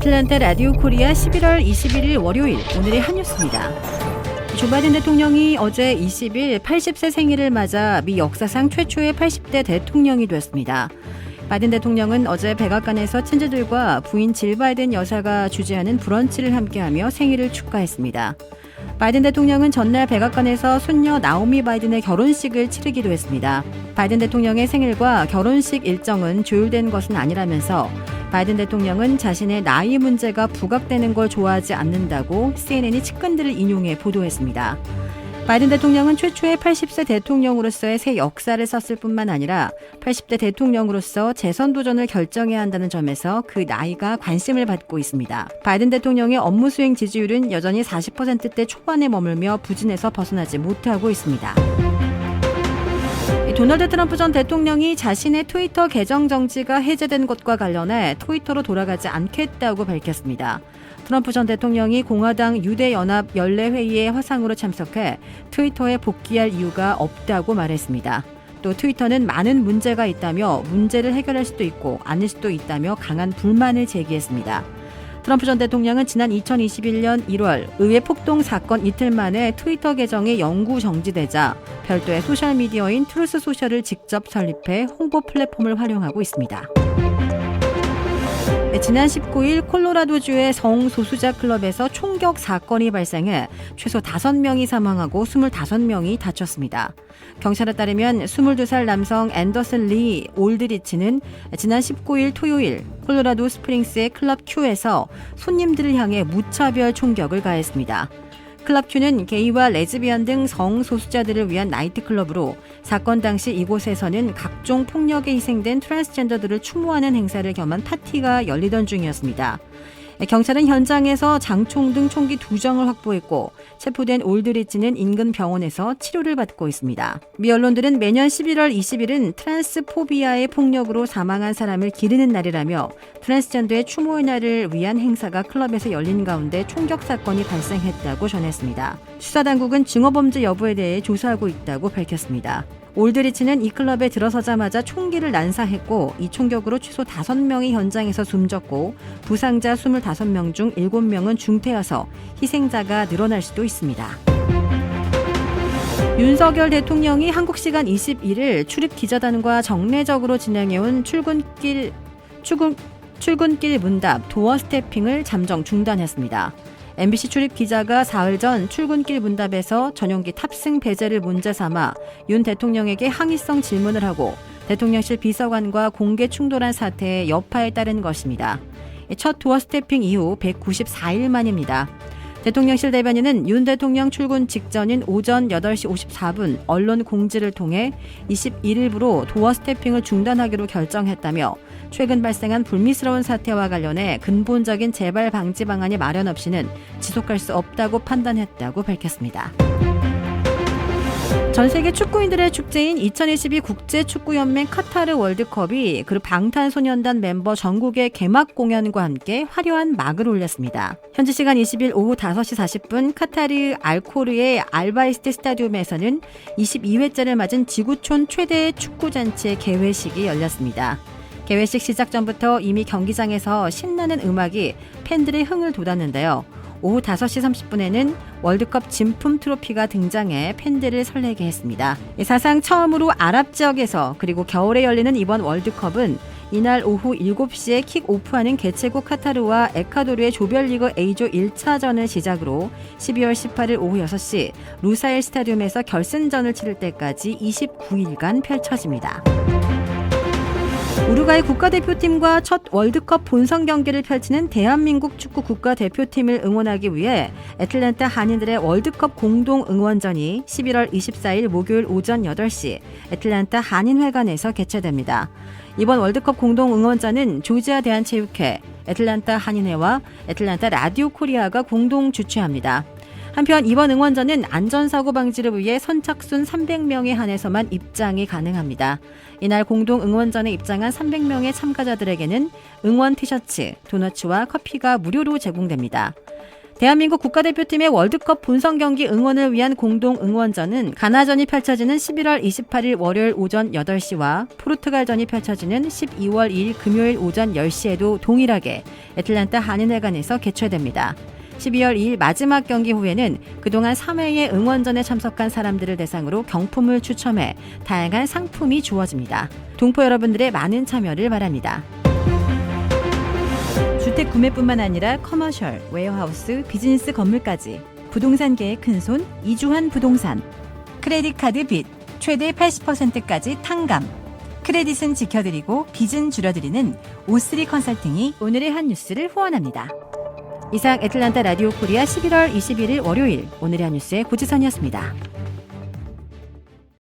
애틀란타 라디오 코리아 11월 21일 월요일 오늘의 한 뉴스입니다. 조 바이든 대통령이 어제 20일 80세 생일을 맞아 미 역사상 최초의 80대 대통령이 되었습니다. 바이든 대통령은 어제 백악관에서 친지들과 부인 질 바이든 여사가 주재하는 브런치를 함께하며 생일을 축하했습니다. 바이든 대통령은 전날 백악관에서 손녀 나오미 바이든의 결혼식을 치르기도 했습니다. 바이든 대통령의 생일과 결혼식 일정은 조율된 것은 아니라면서 바이든 대통령은 자신의 나이 문제가 부각되는 걸 좋아하지 않는다고 CNN이 측근들을 인용해 보도했습니다. 바이든 대통령은 최초의 80세 대통령으로서의 새 역사를 썼을 뿐만 아니라 80대 대통령으로서 재선 도전을 결정해야 한다는 점에서 그 나이가 관심을 받고 있습니다. 바이든 대통령의 업무 수행 지지율은 여전히 40%대 초반에 머물며 부진에서 벗어나지 못하고 있습니다. 도널드 트럼프 전 대통령이 자신의 트위터 계정 정지가 해제된 것과 관련해 트위터로 돌아가지 않겠다고 밝혔습니다. 트럼프 전 대통령이 공화당 유대연합 연례회의에 화상으로 참석해 트위터에 복귀할 이유가 없다고 말했습니다. 또 트위터는 많은 문제가 있다며 문제를 해결할 수도 있고 아닐 수도 있다며 강한 불만을 제기했습니다. 트럼프 전 대통령은 지난 2021년 1월 의회 폭동 사건 이틀 만에 트위터 계정이 영구 정지되자 별도의 소셜미디어인 트루스 소셜을 직접 설립해 홍보 플랫폼을 활용하고 있습니다. 네, 지난 19일 콜로라도주의 성소수자 클럽에서 총격 사건이 발생해 최소 5명이 사망하고 25명이 다쳤습니다. 경찰에 따르면 22살 남성 앤더슨 리 올드리치는 지난 19일 토요일 콜로라도 스프링스의 클럽 Q에서 손님들을 향해 무차별 총격을 가했습니다. 클럽 Q는 게이와 레즈비언 등 성소수자들을 위한 나이트클럽으로 사건 당시 이곳에서는 각종 폭력에 희생된 트랜스젠더들을 추모하는 행사를 겸한 파티가 열리던 중이었습니다. 경찰은 현장에서 장총 등 총기 두 정을 확보했고 체포된 올드리치는 인근 병원에서 치료를 받고 있습니다. 미 언론들은 매년 11월 20일은 트랜스포비아의 폭력으로 사망한 사람을 기리는 날이라며 트랜스젠더의 추모의 날을 위한 행사가 클럽에서 열린 가운데 총격 사건이 발생했다고 전했습니다. 수사 당국은 증오범죄 여부에 대해 조사하고 있다고 밝혔습니다. 올드리치는 이 클럽에 들어서자마자 총기를 난사했고 이 총격으로 최소 5명이 현장에서 숨졌고 부상자 25명 중 7명은 중태여서 희생자가 늘어날 수도 있습니다. 윤석열 대통령이 한국 시간 21일 출입 기자단과 정례적으로 진행해온 출근길 출근 출근길 문답 도어 스태핑을 잠정 중단했습니다. MBC 출입 기자가 사흘 전 출근길 문답에서 전용기 탑승 배제를 문제 삼아 윤 대통령에게 항의성 질문을 하고 대통령실 비서관과 공개 충돌한 사태의 여파에 따른 것입니다. 첫 도어 스태핑 이후 194일 만입니다. 대통령실 대변인은 윤 대통령 출근 직전인 오전 8시 54분 언론 공지를 통해 21일부로 도어 스태핑을 중단하기로 결정했다며 최근 발생한 불미스러운 사태와 관련해 근본적인 재발 방지 방안이 마련 없이는 지속할 수 없다고 판단했다고 밝혔습니다. 전 세계 축구인들의 축제인 2022 국제축구연맹 카타르 월드컵이 그리고 방탄소년단 멤버 전국의 개막 공연과 함께 화려한 막을 올렸습니다. 현지 시간 20일 오후 5시 40분 카타르 알코르의 알바이스트 스타디움에서는 22회째를 맞은 지구촌 최대의 축구잔치의 개회식이 열렸습니다. 개회식 시작 전부터 이미 경기장에서 신나는 음악이 팬들의 흥을 돋았는데요. 오후 5시 30분에는 월드컵 진품 트로피가 등장해 팬들을 설레게 했습니다. 사상 처음으로 아랍 지역에서 그리고 겨울에 열리는 이번 월드컵은 이날 오후 7시에 킥오프하는 개최국 카타르와 에콰도르의 조별리그 A조 1차전을 시작으로 12월 18일 오후 6시 루사일 스타디움에서 결승전을 치를 때까지 29일간 펼쳐집니다. 우루과이 국가대표팀과 첫 월드컵 본선 경기를 펼치는 대한민국 축구 국가대표팀을 응원하기 위해 애틀랜타 한인들의 월드컵 공동 응원전이 11월 24일 목요일 오전 8시 애틀랜타 한인회관에서 개최됩니다. 이번 월드컵 공동 응원전은 조지아 대한체육회, 애틀랜타 한인회와 애틀랜타 라디오 코리아가 공동 주최합니다. 한편 이번 응원전은 안전사고 방지를 위해 선착순 300명에 한해서만 입장이 가능합니다. 이날 공동 응원전에 입장한 300명의 참가자들에게는 응원 티셔츠, 도너츠와 커피가 무료로 제공됩니다. 대한민국 국가대표팀의 월드컵 본선 경기 응원을 위한 공동 응원전은 가나전이 펼쳐지는 11월 28일 월요일 오전 8시와 포르투갈전이 펼쳐지는 12월 2일 금요일 오전 10시에도 동일하게 애틀란타 한인회관에서 개최됩니다. 12월 2일 마지막 경기 후에는 그동안 3회의 응원전에 참석한 사람들을 대상으로 경품을 추첨해 다양한 상품이 주어집니다. 동포 여러분들의 많은 참여를 바랍니다. 주택 구매뿐만 아니라 커머셜, 웨어하우스, 비즈니스 건물까지 부동산계의 큰손 이주환 부동산 크레딧 카드 빚 최대 80%까지 탕감 크레딧은 지켜드리고 빚은 줄여드리는 오스리 컨설팅이 오늘의 한 뉴스를 후원합니다. 이상 애틀란타 라디오 코리아 11월 21일 월요일 오늘의 한 뉴스의 고지선이었습니다.